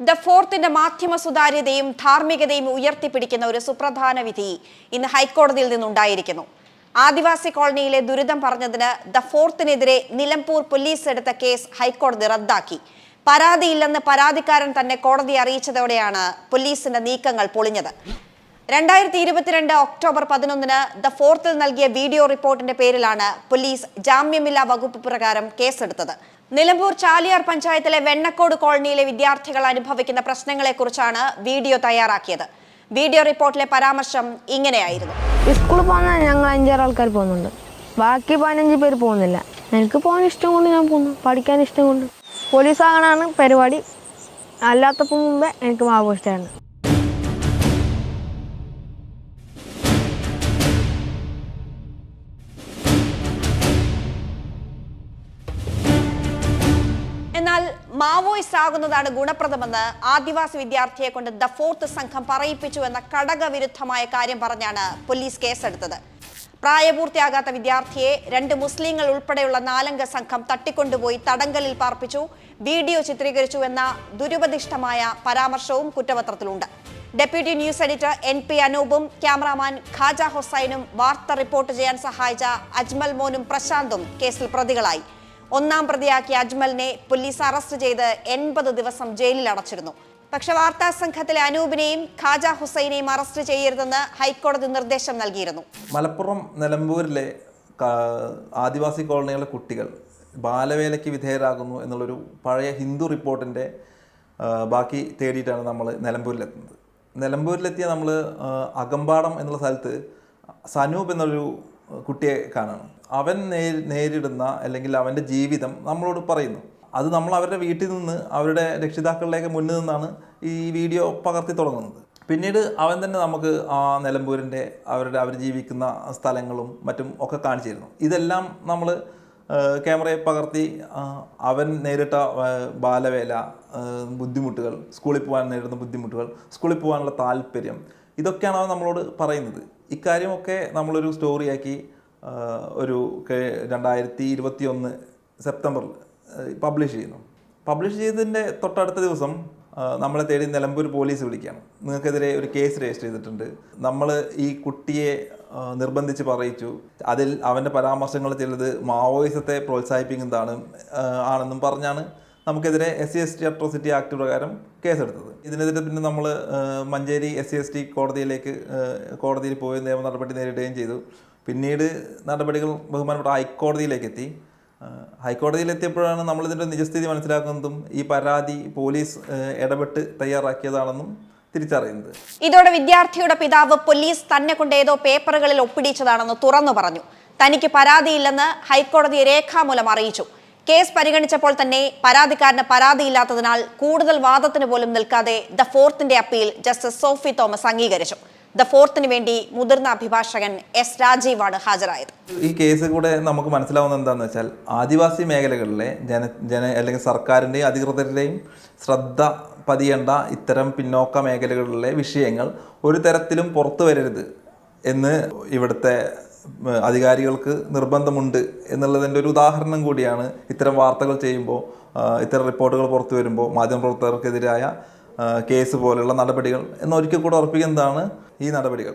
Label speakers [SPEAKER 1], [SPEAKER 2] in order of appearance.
[SPEAKER 1] The ഫോർത്തിന്റെ മാധ്യമ സുതാര്യതയും ധാർമ്മികതയും ഉയർത്തിപ്പിടിക്കുന്ന ഒരു സുപ്രധാന വിധി ഇന്ന് ഹൈക്കോടതിയിൽ നിന്നുണ്ടായിരിക്കുന്നു. ആദിവാസി കോളനിയിലെ ദുരിതം പറഞ്ഞതിന് ദ ഫോർത്തിനെതിരെ നിലമ്പൂർ പോലീസ് എടുത്ത കേസ് ഹൈക്കോടതി റദ്ദാക്കി. പരാതിയില്ലെന്ന് പരാതിക്കാരൻ തന്നെ കോടതി അറിയിച്ചതോടെയാണ് പോലീസിന്റെ നീക്കങ്ങൾ പൊളിഞ്ഞത്. രണ്ടായിരത്തി ഇരുപത്തിരണ്ട് ഒക്ടോബർ പതിനൊന്നിന് ദ ഫോർത്തിൽ നൽകിയ വീഡിയോ റിപ്പോർട്ടിന്റെ പേരിലാണ് പോലീസ് ജാമ്യമില്ലാ വകുപ്പ് പ്രകാരം കേസെടുത്തത്. നിലമ്പൂർ ചാലിയാർ പഞ്ചായത്തിലെ വെണ്ണക്കോട് കോളനിയിലെ വിദ്യാർത്ഥികൾ അനുഭവിക്കുന്ന പ്രശ്നങ്ങളെക്കുറിച്ചാണ് വീഡിയോ തയ്യാറാക്കിയത്. വീഡിയോ റിപ്പോർട്ടിലെ പരാമർശം ഇങ്ങനെയായിരുന്നു.
[SPEAKER 2] സ്കൂളിൽ പോകുന്ന ഞങ്ങൾ അഞ്ചാറ് ആൾക്കാർ പോകുന്നുണ്ട്. ബാക്കി പതിനഞ്ച് പേര് പോകുന്നില്ല. എനിക്ക് പോകാൻ ഇഷ്ടം കൊണ്ട് ഞാൻ പോകുന്നു. പഠിക്കാൻ ഇഷ്ടം കൊണ്ട്. പോലീസ് ആകാനാണ് പരിപാടി. അല്ലാത്തപ്പോൾ മുമ്പേ എനിക്ക് മാവോ
[SPEAKER 1] എന്നാൽ മാവോയിസ്റ്റ് ആകുന്നതാണ് ഗുണപ്രദമെന്ന് ആദിവാസി വിദ്യാർത്ഥിയെ കൊണ്ട് ദ ഫോർത്ത് സംഘം പറയിപ്പിച്ചു എന്ന കടകവിരുദ്ധമായ കാര്യം പറഞ്ഞാണ് പോലീസ് കേസെടുത്തത്. പ്രായപൂർത്തിയാകാത്ത വിദ്യാർത്ഥിയെ രണ്ട് മുസ്ലിങ്ങൾ ഉൾപ്പെടെയുള്ള നാലംഗ സംഘം തട്ടിക്കൊണ്ടുപോയി തടങ്കലിൽ പാർപ്പിച്ചു വീഡിയോ ചിത്രീകരിച്ചു എന്ന ദുരുപദിഷ്ടമായ പരാമർശവും കുറ്റപത്രത്തിലുണ്ട്. Deputy news editor N P അനൂപും cameraman Khaja ഹുസൈനും വാർത്ത റിപ്പോർട്ട് ചെയ്യാൻ സഹായിച്ച അജ്മൽ മോനും പ്രശാന്തും കേസിൽ പ്രതികളായി. ഒന്നാം പ്രതിയാക്കിയ അജ്മലിനെ പോലീസ് അറസ്റ്റ് ചെയ്ത് എൺപത് ദിവസം ജയിലിൽ അടച്ചിരുന്നു. പക്ഷെ വാർത്താ സംഘത്തിലെ അനൂപിനെയും ഖാജ ഹുസൈനെയും അറസ്റ്റ് ചെയ്യരുതെന്ന് ഹൈക്കോടതി നിർദ്ദേശം നൽകിയിരുന്നു.
[SPEAKER 3] മലപ്പുറം നിലമ്പൂരിലെ ആദിവാസി കോളനികളിലെ കുട്ടികൾ ബാലവേലയ്ക്ക് വിധേയരാകുന്നു എന്നുള്ളൊരു പഴയ ഹിന്ദു റിപ്പോർട്ടിന്റെ ബാക്കി തേടിയിട്ടാണ് നമ്മൾ നിലമ്പൂരിലെത്തുന്നത്. നിലമ്പൂരിലെത്തിയ നമ്മൾ അകമ്പാടം എന്നുള്ള സ്ഥലത്ത് സനൂപ് എന്നൊരു കുട്ടിയെ കാണണം അവൻ നേരിടുന്ന അല്ലെങ്കിൽ അവന്റെ ജീവിതം നമ്മളോട് പറയുന്നു. അത് നമ്മൾ അവരുടെ വീട്ടിൽ നിന്ന് അവരുടെ രക്ഷിതാക്കളിലേക്ക് മുന്നിൽ നിന്നാണ് ഈ വീഡിയോ പകർത്തി തുടങ്ങുന്നത്. പിന്നീട് അവൻ തന്നെ നമുക്ക് ആ നിലമ്പൂരിന്റെ അവരുടെ അവർ ജീവിക്കുന്ന സ്ഥലങ്ങളും മറ്റും ഒക്കെ കാണിച്ചു തരുന്നു ഇതെല്ലാം നമ്മൾ ക്യാമറയെ പകർത്തി അവൻ നേരിട്ട ബാലവേല ബുദ്ധിമുട്ടുകൾ സ്കൂളിൽ പോകാൻ നേരിടുന്ന ബുദ്ധിമുട്ടുകൾ സ്കൂളിൽ പോകാനുള്ള താല്പര്യം ഇതൊക്കെയാണ് നമ്മളോട് പറയുന്നത്? ഇക്കാര്യമൊക്കെ നമ്മളൊരു സ്റ്റോറിയാക്കി ഒരു രണ്ടായിരത്തി ഇരുപത്തി ഒന്ന് സെപ്റ്റംബറിൽ പബ്ലിഷ് ചെയ്യുന്നു. പബ്ലിഷ് ചെയ്തതിന്റെ തൊട്ടടുത്ത ദിവസം നമ്മളെ തേടി നിലമ്പൂർ പോലീസ് വിളിക്കുകയാണ്. നിങ്ങൾക്കെതിരെ ഒരു കേസ് രജിസ്റ്റർ ചെയ്തിട്ടുണ്ട്. നമ്മൾ ഈ കുട്ടിയെ നിർബന്ധിച്ച് പറയിച്ചു. അതിൽ അവന്റെ പരാമർശങ്ങൾ ചിലത് മാവോയിസത്തെ പ്രോത്സാഹിപ്പിക്കുന്നതാണ് ആണെന്നും പറഞ്ഞാണ് നമുക്കെതിരെ S C S T atrocity act പ്രകാരം കേസെടുത്തത്. ഇതിനെതിരെ പിന്നെ നമ്മൾ Manjeri S C S T കോടതിയിലേക്ക് കോടതിയിൽ പോയി നിയമ നടപടി നേരിടുകയും ചെയ്തു. പിന്നീട് നടപടികൾ ബഹുമാനപ്പെട്ട ഹൈക്കോടതിയിലേക്ക് എത്തി ഹൈക്കോടതിയിലെത്തിയപ്പോഴാണ് നമ്മളിതിന്റെ നിജസ്ഥിതി മനസ്സിലാക്കുന്നതും ഈ പരാതി പോലീസ് ഇടപെട്ട് തയ്യാറാക്കിയതാണെന്നും തിരിച്ചറിയുന്നത്.
[SPEAKER 1] ഇതോടെ വിദ്യാർത്ഥിയുടെ പിതാവ് പോലീസ് തന്നെ കൊണ്ട് ഏതോ പേപ്പറുകളിൽ ഒപ്പിടിച്ചതാണെന്ന് തുറന്നു പറഞ്ഞു. തനിക്ക് പരാതിയില്ലെന്ന് ഹൈക്കോടതി രേഖാമൂലം അറിയിച്ചു. കേസ് പരിഗണിച്ചപ്പോൾ തന്നെ പരാതിക്കാരന് പരാതിയില്ലാത്തതിനാൽ കൂടുതൽ വാദത്തിന് പോലും നിൽക്കാതെ ദ ഫോർത്തിന്റെ അപ്പീൽ ജസ്റ്റിസ് സോഫി തോമസ് അംഗീകരിച്ചു. ദ ഫോർത്തിന് വേണ്ടി മുതിർന്ന അഭിഭാഷകൻ എസ് രാജീവാണ് ഹാജരായത്.
[SPEAKER 3] ഈ കേസ് കൂടെ നമുക്ക് മനസ്സിലാവുന്ന എന്താണെന്ന് വെച്ചാൽ ആദിവാസി മേഖലകളിലെ ജന ജന അല്ലെങ്കിൽ സർക്കാരിന്റെയും അധികൃതരുടെയും ശ്രദ്ധ പതിയേണ്ട ഇത്തരം പിന്നോക്ക മേഖലകളിലെ വിഷയങ്ങൾ ഒരു തരത്തിലും പുറത്തു വരരുത് എന്ന് ഇവിടുത്തെ അധികാരികൾക്ക് നിർബന്ധമുണ്ട് എന്നുള്ളതിന്റെ ഒരു ഉദാഹരണം കൂടിയാണ് ഇത്തരം വാർത്തകൾ ചെയ്യുമ്പോൾ ഇത്തരം റിപ്പോർട്ടുകൾ പുറത്തു വരുമ്പോൾ മാധ്യമപ്രവർത്തകർക്കെതിരായ കേസ് പോലെയുള്ള നടപടികൾ എന്നൊരിക്കൽ കൂടെ ഉറപ്പിക്കുന്നതാണ് ഈ നടപടികൾ.